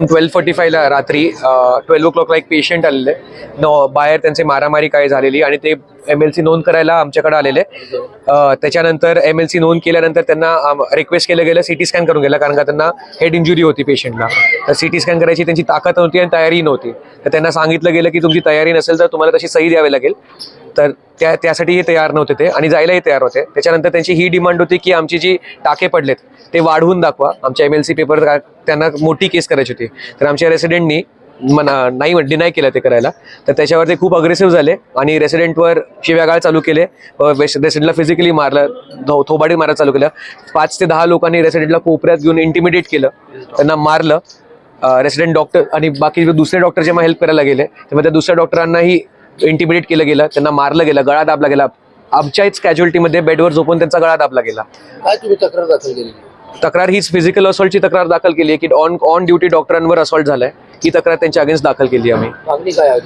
Twelve forty फायला रात्री twelve O क्लॉकला एक patient आलेले. न बाहेर त्यांचे मारामारी काय झालेली आणि ते एम एल सी नोंद करायला आमच्याकडे आलेले. त्याच्यानंतर एम एल सी नोंद केल्यानंतर त्यांना रिक्वेस्ट केलं गेलं सिटी स्कॅन करून गेलं कारण का त्यांना हेड इंजुरी होती पेशंटला तर सिटी स्कॅन करायची त्यांची ताकद नव्हती आणि तयारी नव्हती. तर त्यांना सांगितलं गेलं की तुमची तयारी नसेल तर तुम्हाला तशी सही द्यावी लागेल. तर त्या त्यासाठीही तयार नव्हते ते आणि जायलाही तयार होते. त्याच्यानंतर त्यांची ही डिमांड होती की आमची जी टाके पडलेत ते वाढवून दाखवा. आमच्या एम एल सी पेपर त्यांना मोठी केस करायची होती. तर आमच्या रेसिडेंटनी मना नाही डिनाय केलं ते करायला. तर त्याच्यावर ते खूप अग्रेसिव्ह झाले आणि रेसिडेंटवर शिव्यागाळ चालू केले. रेसिडेंटला फिजिकली मारलं धो- थोबाडी मारायला चालू केलं. पाच ते दहा लोकांनी रेसिडेंटला कोपऱ्यात घेऊन इंटिमिडेट केलं. त्यांना मारलं. रेसिडेंट डॉक्टर आणि बाकी जे दुसरे डॉक्टर जेव्हा हेल्प करायला गेले तेव्हा त्या दुसऱ्या डॉक्टरांनाही इंटिमिडेट केलं गेलं त्यांना मारलं गेलं गळा दाबला गेला. आमच्याच कॅज्युअल्टीमध्ये बेडवर झोपून त्यांचा गळा दाबला गेला. काय तुम्ही तक्रार दाखल केली? तक्रार हीच फिजिकल असॉल्टची तक्रार दाखल केली आहे की ऑन ऑन ड्युटी डॉक्टरांवर असॉल्ट झालाय. ही तक्रार त्यांच्या अगेन्स्ट दाखल केली आम्ही. मागणी काय आहे?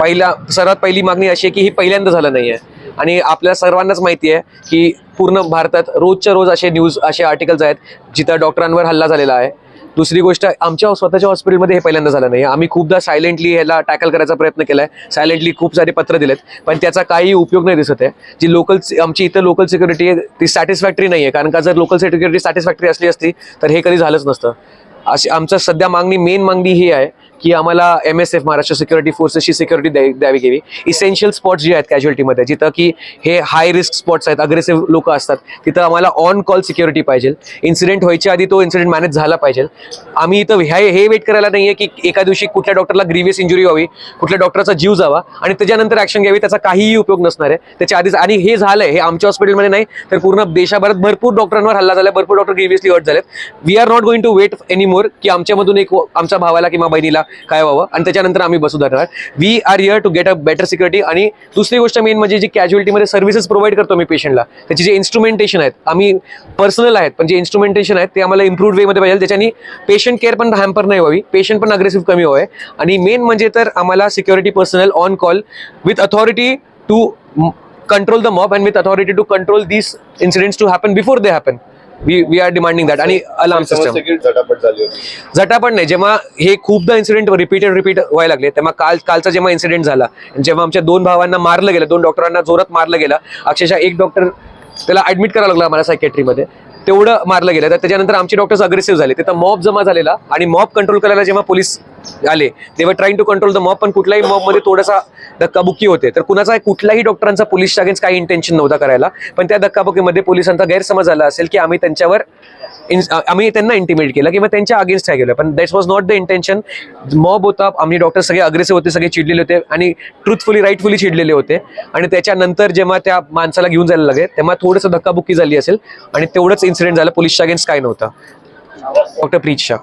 पहिला सर्वात पहिली मागणी अशी आहे की ही पहिल्यांदा झालं नाहीये. आणि आपल्या सर्वांनाच माहिती आहे की पूर्ण भारतात रोजच्या रोज असे न्यूज असे आर्टिकल्स आहेत जिथं डॉक्टरांवर हल्ला झालेला आहे. दुसरी गोष्ट आमच्या स्वतःच्या हॉस्पिटलमध्ये हे पहिल्यांदा झालं नाही. आम्ही खूपदा सायलेंटली ह्याला टॅकल करायचा प्रयत्न केलाय. सायलेंटली खूप सारे पत्र दिलेत. पण त्याचा काही उपयोग नाही दिसत आहे. जी लोकल आमची इथं लोकल सिक्युरिटी आहे ती सॅटिस्फॅक्टरी नाही आहे कारण का जर लोकल सिक्युरिटी सॅटिस्फॅक्टरी असली असती तर हे कधी झालंच नसतं. अशी आमचं सध्या मागणी मेन मागणी ही आहे की आम्हाला M S F Maharashtra security फोर्सेसची security द्यावी द्यावी गेली. इसेन्शियल स्पॉट्स जे आहेत कॅज्युअल्टीमध्ये जिथं की हे हाय रिस्क स्पॉट्स आहेत अग्रेसिव्ह लोक असतात तिथं आम्हाला ऑन कॉल सिक्युरिटी पाहिजे. इन्सिडेंट व्हायच्या आधी तो इन्सिडेंट मॅनेज झाला पाहिजे. आम्ही इथं ह्या हे वेट करायला नाही आहे की एका दिवशी कुठल्या डॉक्टरला ग्रीवियस इंजुरी व्हावी कुठल्या डॉक्टरचा जीव जावा आणि त्याच्यानंतर ॲक्शन घ्यावी त्याचा काहीही उपयोग नसणार आहे. त्याच्या आधीच आणि हे झालंय हे आमच्या हॉस्पिटलमध्ये नाही तर पूर्ण देशाभरात भरपूर डॉक्टरांवर हल्ला झाला भरपूर डॉक्टर ग्रीवियसली हर्ट झालेत. We are not going to wait any more की आमच्यामधून एक आमच्या भावाला किंवा बहिणीला काय व्हावं? आणि त्याच्यानंतर आम्ही बसू धरणार we are here to get a better security आणि दुसरी गोष्ट मेन म्हणजे जी कॅज्युअलिटीमध्ये सर्व्हिसेस प्रोव्हाइड करतो मी पेशंटला त्याचे जे इन्स्ट्रुमेंटेशन आहेत आम्ही पर्सनल आहेत पण जे इन्स्ट्रुमेंटेशन आहेत ते आम्हाला इम्प्रूव्ह वेमध्ये पाहिजे. त्याच्यानी पेशंट केअर पण हॅम्पर नाही व्हावी पेशंट पण अग्रेसिव्ह कमी व्हावे. आणि मेन म्हणजे तर आम्हाला security personnel on call with authority to control the mob and with authority to control these incidents to happen before they happen we we are demanding that आणि अलार्म सिस्टम झटापट झाली होती. झटापट नाही. जेव्हा हे खूपदा इन्सिडेंट रिपीटेड रिपीट व्हायला लागले तेव्हा काल कालचा जेव्हा इन्सिडेंट झाला जेव्हा आमच्या दोन भावांना मारलं गेलं दोन डॉक्टरांना जोरात मारलं गेलं अक्षरशः एक डॉक्टर त्याला ऍडमिट करावं लागलं आम्हाला सायकेट्रीमध्ये तेवढं मारलं गेलं. तर त्याच्यानंतर आमचे डॉक्टर्स अग्रेसिव्ह झाले. तिथं मॉब जमा झालेला आणि मॉब कंट्रोल करायला जेव्हा पोलीस आले तेव्हा trying to control the mob पण कुठल्याही मॉबमध्ये थोडासा धक्काबुक्की होते. तर कुणाचा कुठल्याही डॉक्टरांचा पोलीस अगेन्स्ट काही इंटेन्शन नव्हता करायला. पण त्या धक्काबुकीमध्ये पोलिसांचा गैरसमज झाला असेल की आम्ही त्यांच्यावर आम्ही त्यांना इंटिमेट केलं किंवा त्यांच्या अगेन्स्ट काय केलं. पण that was not the intention mob होता आम्ही डॉक्टर सगळे अग्रेसिव्ह होते सगळे चिडलेले होते आणि ट्रुथफुली राईटफुली चिडलेले होते. आणि त्याच्यानंतर जेव्हा त्या माणसाला घेऊन जायला लागले तेव्हा थोडंसं धक्काबुक्की झाली असेल आणि तेवढंच इन्सिडेंट झालं पोलीसच्या अगेन्स्ट काय नव्हतं. डॉक्टर प्रीत शाह